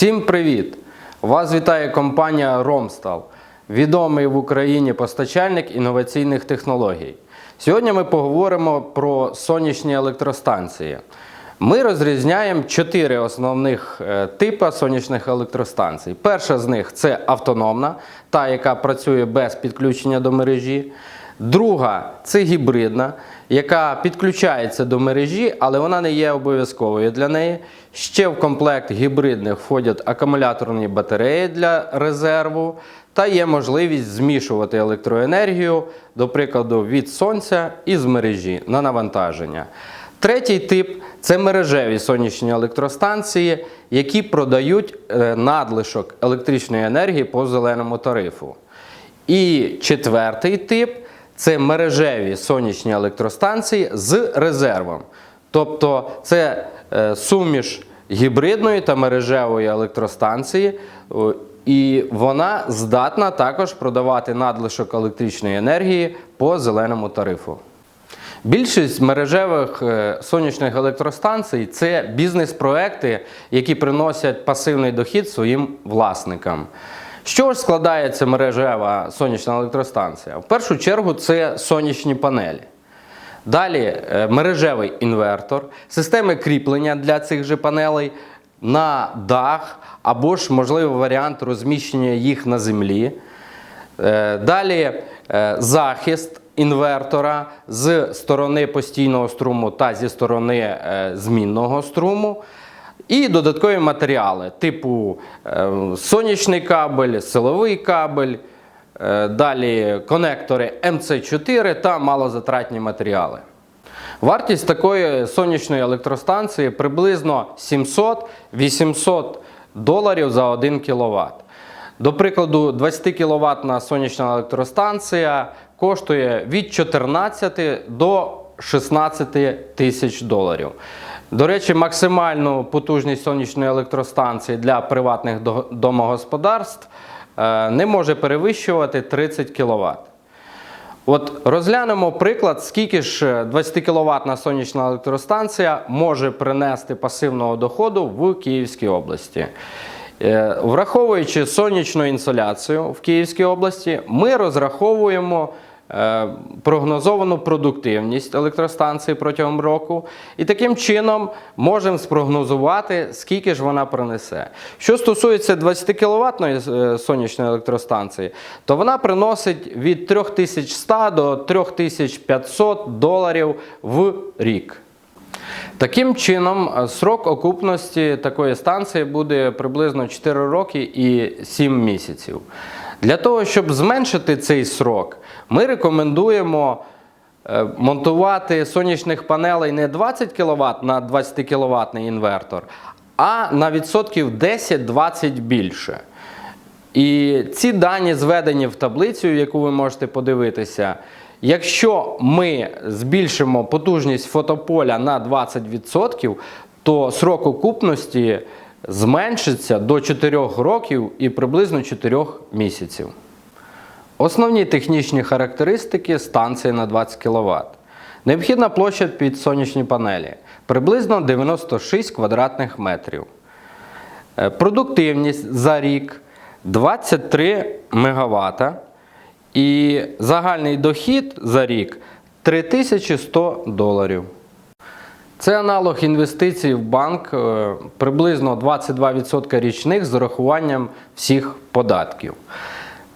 Всім привіт! Вас вітає компанія Ромстал, відомий в Україні постачальник інноваційних технологій. Сьогодні ми поговоримо про сонячні електростанції. Ми розрізняємо чотири основних е, типи сонячних електростанцій. Перша з них це автономна, та яка працює без підключення до мережі. Друга це гібридна, яка підключається до мережі, але вона не є обов'язковою для неї. Ще в комплект гібридних входять акумуляторні батареї для резерву, та є можливість змішувати електроенергію, до прикладу, від сонця із мережі на навантаження. Третій тип це мережеві сонячні електростанції, які продають е, надлишок електричної енергії по зеленому тарифу. І четвертий тип це мережеві сонячні електростанції з резервом. Тобто це е, суміш гібридної та мережевої електростанції, і вона здатна також продавати надлишок електричної енергії по зеленому тарифу. Більшість мережевих е, сонячних електростанцій це бізнес-проекти, які приносять пасивний дохід своїм власникам. Чого ж складається мережева сонячна електростанція? В першу чергу це сонячні панелі. Далі е, мережевий інвертор, системи кріплення для цих же панелей на дах або ж можливий варіант розміщення їх на землі. Е, Далі е, захист інвертора з сторони постійного струму та зі сторони змінного струму. І додаткові матеріали, типу е, сонячний кабель, силовий кабель, е, далі конектори МЦ4 та малозатратні матеріали. Вартість такої сонячної електростанції приблизно 700-800 доларів за 1 кВт. До прикладу, 20 кВт сонячна електростанція коштує від 14 до 16 тисяч доларів. До речі, максимальну потужність сонячної електростанції для приватних домогосподарств е, не може перевищувати 30 кВт. От розглянемо приклад, скільки ж 20 кВт сонячна електростанція може принести пасивного доходу в Київській області. Е, Враховуючи сонячну інсоляцію в Київській області, ми розраховуємо е, прогнозовану продуктивність електростанції протягом року, і таким чином можемо спрогнозувати, скільки ж вона принесе. Що стосується 20 кВт сонячної електростанції, то вона приносить від 3100 до 3500 доларів в рік. Таким чином, е, срок окупності такої станції буде приблизно 4 роки і 7 місяців. Для того, щоб зменшити цей срок, ми рекомендуємо е, монтувати сонячних панелей не 20 кВт на 20 кВт інвертор, а на відсотків 10-20 більше. І ці дані зведені в таблицю, яку ви можете подивитися. Якщо ми збільшимо потужність фотополя на 20%, то срок окупності зменшиться до 4 років і приблизно 4 місяців. Основні технічні характеристики станції на 20 кВт. Необхідна площа під сонячні панелі приблизно 96 квадратних метрів. Е, Продуктивність за рік 23 МВт. І загальний дохід за рік 3100 доларів. Це аналог інвестицій в банк е, приблизно 22% річних з урахуванням всіх податків.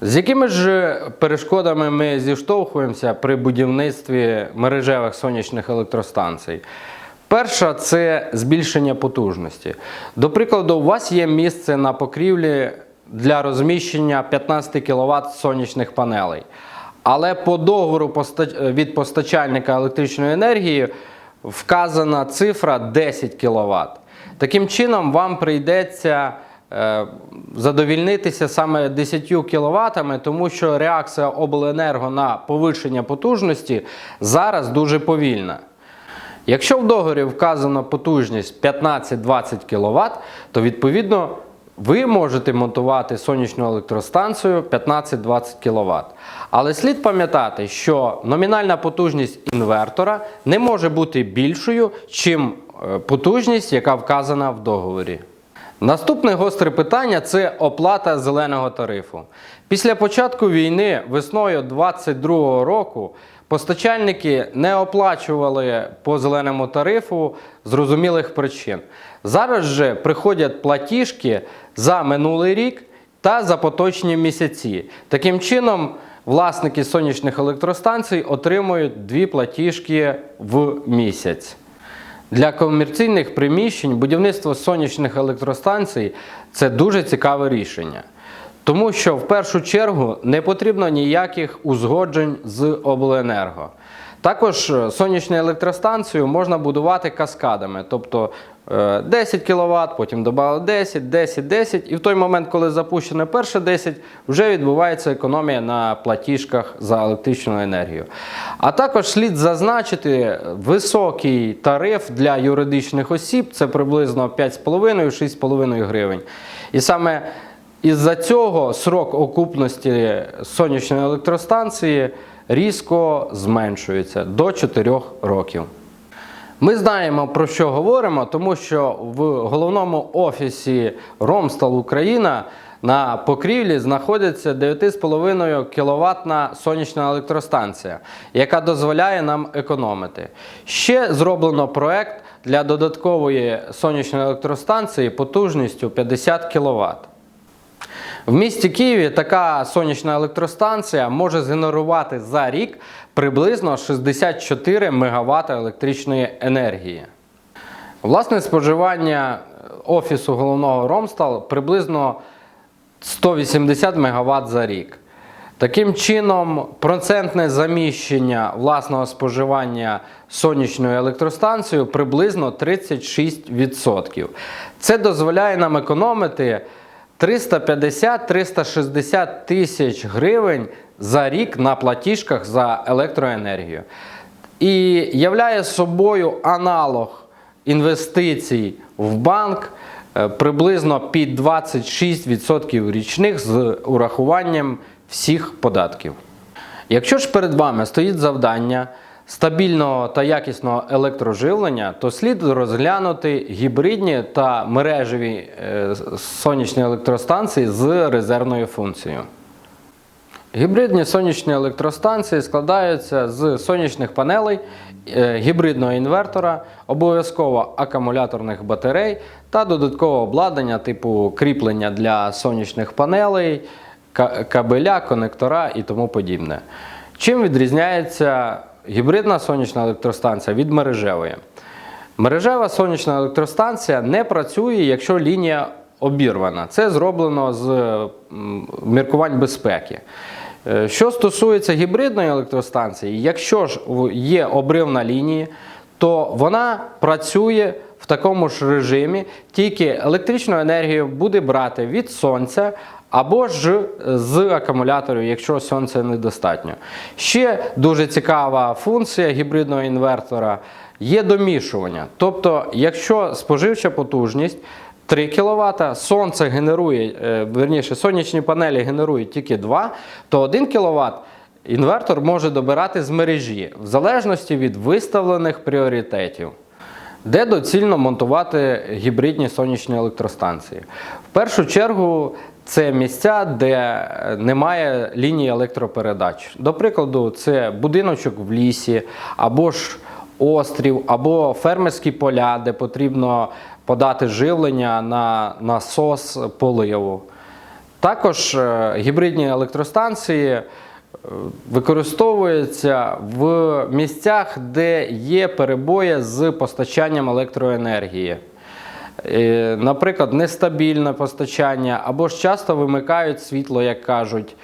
З якими ж перешкодами ми зіштовхуємося при будівництві мережевих сонячних електростанцій? Перша це збільшення потужності. До прикладу, у вас є місце на покрівлі для розміщення 15 кВт сонячних панелей. Але по договору від постачальника електричної енергії вказана цифра 10 кВт. Таким чином, вам прийдеться е, задовільнитися саме 10 кВт, тому що реакція обленерго на повищення потужності зараз дуже повільна. Якщо в договорі вказано потужність 15-20 кВт, то відповідно ви можете монтувати сонячну електростанцію 15-20 кВт. Але слід пам'ятати, що номінальна потужність інвертора не може бути більшою, чим е, потужність, яка вказана в договорі. Наступне гостре питання це оплата зеленого тарифу. Після початку війни весною 2022 року постачальники не оплачували по зеленому тарифу зрозумілих причин. Зараз же приходять платіжки за минулий рік та за поточні місяці. Таким чином, власники сонячних електростанцій отримують дві платіжки в місяць. Для комерційних приміщень будівництво сонячних електростанцій це дуже цікаве рішення. Тому що в першу чергу не потрібно ніяких узгоджень з обленерго. Також е, сонячну електростанцію можна будувати каскадами, тобто 10 кВт, потім додали 10, 10, 10, і в той момент, коли запущено перше 10, вже відбувається економія на платіжках за електричну енергію. А також слід зазначити високий тариф для юридичних осіб, це приблизно 5,5-6,5 гривень. І саме із-за цього срок окупності сонячної електростанції різко зменшується до 4 років. Ми знаємо про що говоримо, тому що в головному офісі Ромстал Україна на покрівлі знаходиться 9,5 кВт сонячна електростанція, яка дозволяє нам економити. Ще зроблено проект для додаткової сонячної електростанції потужністю 50 кВт. В місті Києві така сонячна електростанція може згенерувати за рік приблизно 64 МВт електричної енергії. Власне споживання офісу головного Ромстал приблизно 180 МВт за рік. Таким чином, процентне заміщення власного споживання сонячною електростанцією приблизно 36%. Це дозволяє нам економити 350-360 тисяч гривень за рік на платіжках за електроенергію. І являє собою аналог інвестицій в банк е, приблизно під 26% річних з урахуванням всіх податків. Якщо ж перед вами стоїть завдання стабільного та якісного електроживлення, то слід розглянути гібридні та мережеві е, сонячні електростанції з резервною функцією. Гібридні сонячні електростанції складаються з сонячних панелей, е, гібридного інвертора, обов'язково акумуляторних батарей та додаткового обладнання типу кріплення для сонячних панелей, кабеля, конектора і тому подібне. Чим відрізняється гібридна сонячна електростанція від мережевої? Мережева сонячна електростанція не працює, якщо лінія обірвана. Це зроблено з міркувань безпеки. Е, Що стосується гібридної електростанції, якщо ж є обрив на лінії, то вона працює в такому ж режимі, тільки електричну енергію буде брати від сонця або ж з акумуляторів, якщо сонця недостатньо. Ще дуже цікава функція гібридного інвертора є домішування. Тобто, якщо споживча потужність 3 кВт, сонце генерує, е, верніше, сонячні панелі генерують тільки 2, то 1 кВт інвертор може добирати з мережі в залежності від виставлених пріоритетів. Де доцільно монтувати гібридні сонячні електростанції? В першу чергу це місця, де е, немає лінії електропередач. До прикладу, це будиночок в лісі, або ж острів, або фермерські поля, де потрібно подати живлення на насос поливу. Також е, гібридні електростанції е, використовуються в місцях, де є перебої з постачанням електроенергії. Е, Наприклад, нестабільне постачання або ж часто вимикають світло, як кажуть.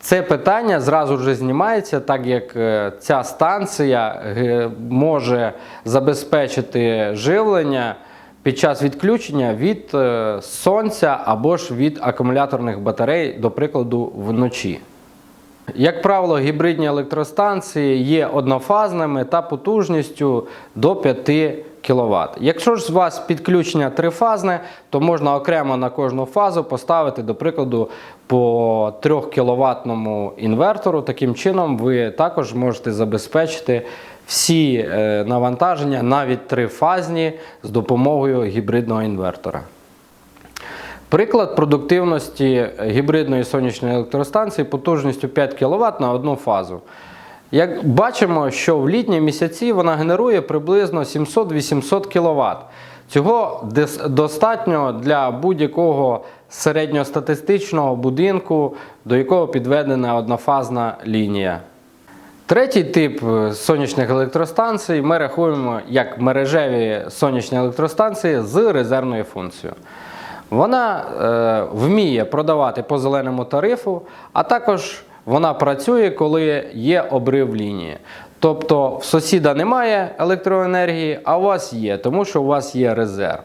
Це питання зразу ж знімається, так як е, ця станція е, може забезпечити живлення під час відключення від сонця або ж від акумуляторних батарей, до прикладу, вночі. Як правило, гібридні електростанції є однофазними та потужністю до 5 кВт. Якщо ж у вас підключення трифазне, то можна окремо на кожну фазу поставити, до прикладу, по 3 кВт інвертору. Таким чином, ви також можете забезпечити всі е, навантаження, навіть трифазні, з допомогою гібридного інвертора. Приклад продуктивності гібридної сонячної електростанції потужністю 5 кВт на одну фазу. Як бачимо, що в літні місяці вона генерує приблизно 700-800 кВт. Цього достатньо для будь-якого середньостатистичного будинку, до якого підведена однофазна лінія. Третій тип е, сонячних електростанцій ми рахуємо як мережеві сонячні електростанції з резервною функцією. Вона е, вміє продавати по зеленому тарифу, а також вона працює, коли є обрив лінії. Тобто в сусіда немає електроенергії, а у вас є, тому що у вас є резерв.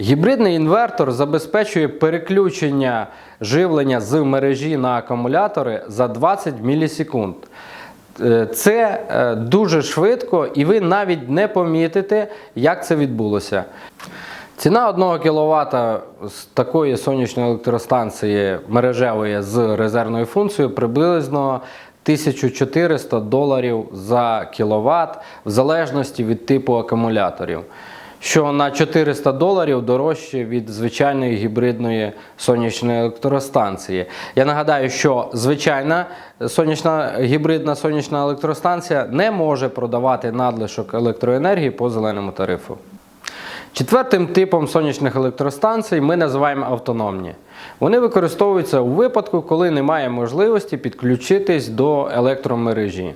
Гібридний інвертор забезпечує переключення живлення з мережі на акумулятори за 20 мілісекунд. Е, Це е, дуже швидко, і ви навіть не помітите, як це відбулося. Ціна 1 кВт з такої сонячної електростанції мережевої з резервною функцією приблизно 1400 доларів за кіловат в залежності від типу акумуляторів, що на 400 доларів дорожче від звичайної гібридної сонячної електростанції. Я нагадаю, що звичайна сонячна гібридна сонячна електростанція не може продавати надлишок електроенергії по зеленому тарифу. Четвертим типом сонячних електростанцій ми називаємо автономні. Вони використовуються у випадку, коли немає можливості підключитись до електромережі.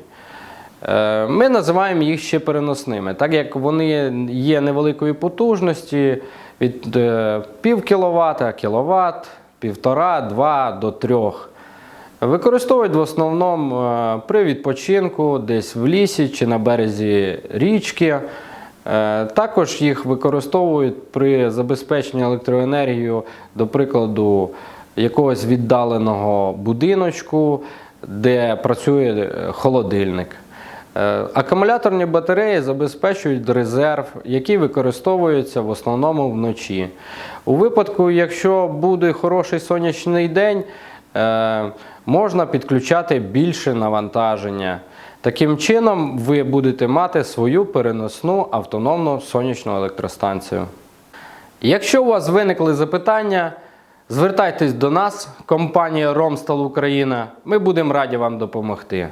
Е, Ми називаємо їх ще переносними, так як вони є невеликої потужності від е, пів кіловата, кіловат, півтора, два до трьох. Використовують в основному е, при відпочинку, десь в лісі чи на березі річки. Е, Також їх використовують при забезпеченні електроенергією, до прикладу, якогось віддаленого будиночку, де працює е, холодильник. Е, Акумуляторні батареї забезпечують резерв, який використовується в основному вночі. У випадку, якщо буде хороший сонячний день, можна підключати більше навантаження. Таким чином, ви будете мати свою переносну автономну сонячну електростанцію. Якщо у вас виникли запитання, звертайтесь до нас, компанія Ромстал Україна. Ми будемо раді вам допомогти.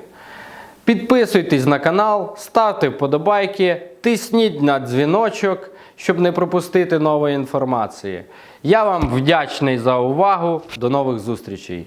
Підписуйтесь на канал, ставте вподобайки, тисніть на дзвіночок, щоб не пропустити нової інформації. Я вам вдячний за увагу. До нових зустрічей!